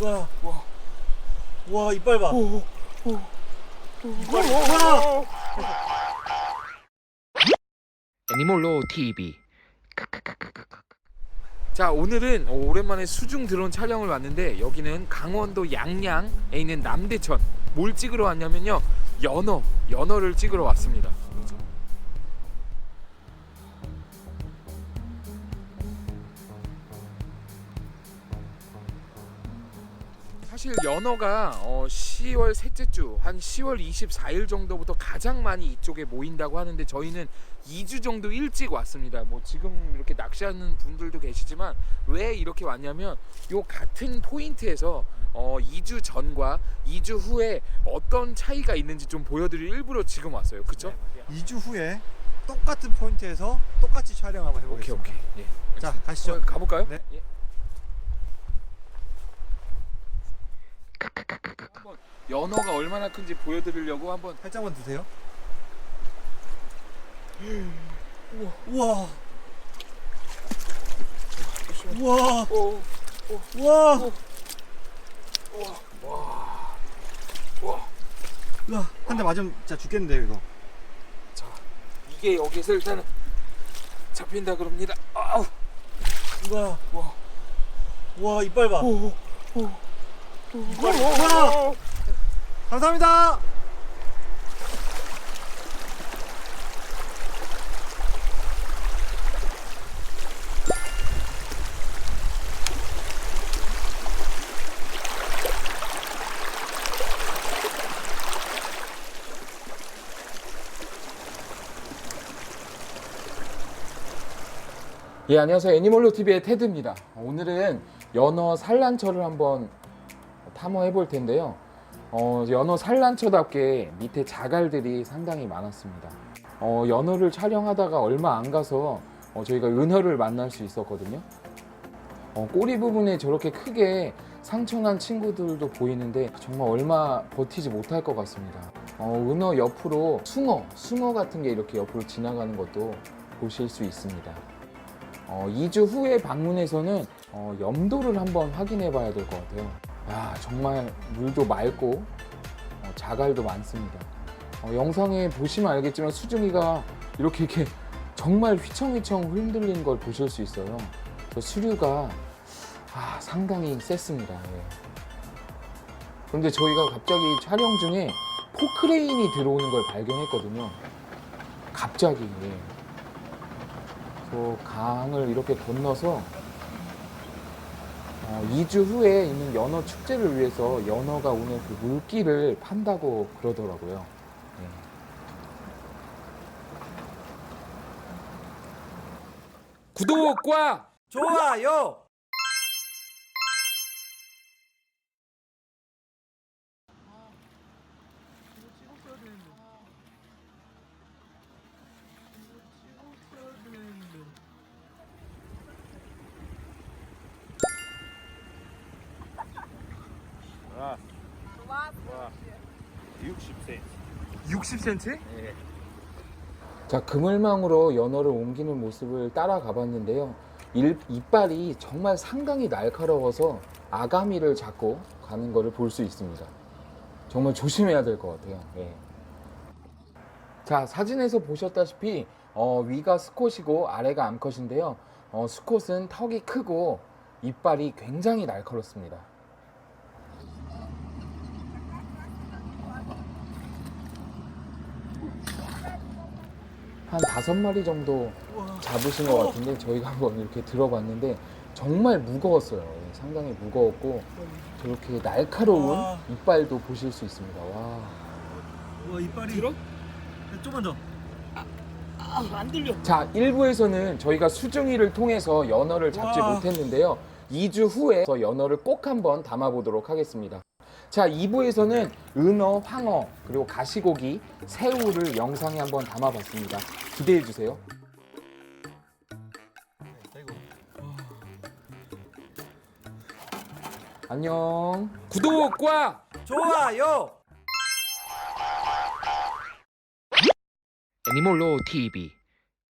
우와 와. 와 이빨 봐. 오, 오, 이빨이 와. 애니몰로 TV. 자 오늘은 오랜만에 수중 드론 촬영을 왔는데 여기는 강원도 양양에 있는 남대천 뭘 찍으러 왔냐면요 연어 연어를 찍으러 왔습니다 사실 연어가 어, 10월 셋째 주 한 10월 24일 정도부터 가장 많이 이쪽에 모인다고 하는데 저희는 2주 정도 일찍 왔습니다. 뭐 지금 이렇게 낚시하는 분들도 계시지만 왜 이렇게 왔냐면 요 같은 포인트에서 어, 2주 전과 2주 후에 어떤 차이가 있는지 좀 보여드릴 일부러 지금 왔어요. 그쵸? 2주 후에 똑같은 포인트에서 똑같이 촬영 한번 오케이 해보겠습니다. 오케이. 예. 자 가시죠. 어, 가볼까요? 네. 예. 한번 연어가 얼마나 큰지 보여드리려고 한번 살짝만 드세요. 우와. 우와. 오, 우와. 와, 와. 우와. 한 대 맞으면 진짜 죽겠는데요 이거. 자, 이게 여기서 일단은 잡힌다 그럽니다. 아우, 우와. 와, 우와 이빨 봐. 오, 오, 이빨이. 감사합니다. 예, 안녕하세요. 애니멀로 TV의 테드입니다. 오늘은 연어 산란처를 한번 탐험해 볼 텐데요. 어, 연어 산란처답게 밑에 자갈들이 상당히 많았습니다. 어, 연어를 촬영하다가 얼마 안 가서 어, 저희가 은어를 만날 수 있었거든요. 어, 꼬리 부분에 저렇게 크게 상처난 친구들도 보이는데 정말 얼마 버티지 못할 것 같습니다. 어, 은어 옆으로 숭어, 숭어 같은 게 이렇게 옆으로 지나가는 것도 보실 수 있습니다. 어, 2주 후에 방문해서는 어, 염도를 한번 확인해 봐야 될 것 같아요. 야, 정말 물도 맑고 어, 자갈도 많습니다. 어, 영상에 보시면 알겠지만 수중이가 이렇게 이렇게 정말 휘청휘청 흔들리는 걸 보실 수 있어요. 저 수류가 아, 상당히 셌습니다. 예. 그런데 저희가 갑자기 촬영 중에 포크레인이 들어오는 걸 발견했거든요. 갑자기. 예. 저 강을 이렇게 건너서 어, 2주 후에 있는 연어 축제를 위해서 연어가 오는 그 물기를 판다고 그러더라고요. 예. 구독과 좋아요. 와, 와, 60cm. 60cm? 예. 자, 그물망으로 연어를 옮기는 모습을 따라가 봤는데요. 일, 이빨이 정말 상당히 날카로워서 아가미를 잡고 가는 것을 볼 수 있습니다. 정말 조심해야 될 것 같아요. 예. 자, 사진에서 보셨다시피 어, 위가 스콧이고 아래가 암컷인데요. 어, 스콧은 턱이 크고 이빨이 굉장히 날카롭습니다. 한 다섯 마리 정도 잡으신 것 같은데 저희가 한번 이렇게 들어봤는데 정말 무거웠어요. 예, 상당히 무거웠고 저렇게 날카로운 와. 이빨도 보실 수 있습니다. 와. 우와 이빨이. 들어? 좀만 더. 자, 1부에서는 저희가 수중이를 통해서 연어를 잡지 와. 못했는데요. 2주 후에 저 연어를 꼭 한번 담아보도록 하겠습니다. 자, 2부에서는 은어, 황어, 그리고 가시고기, 새우를 영상에 한번 담아봤습니다. 기대해 주세요. 안녕. 구독과 좋아요. 애니몰로 TV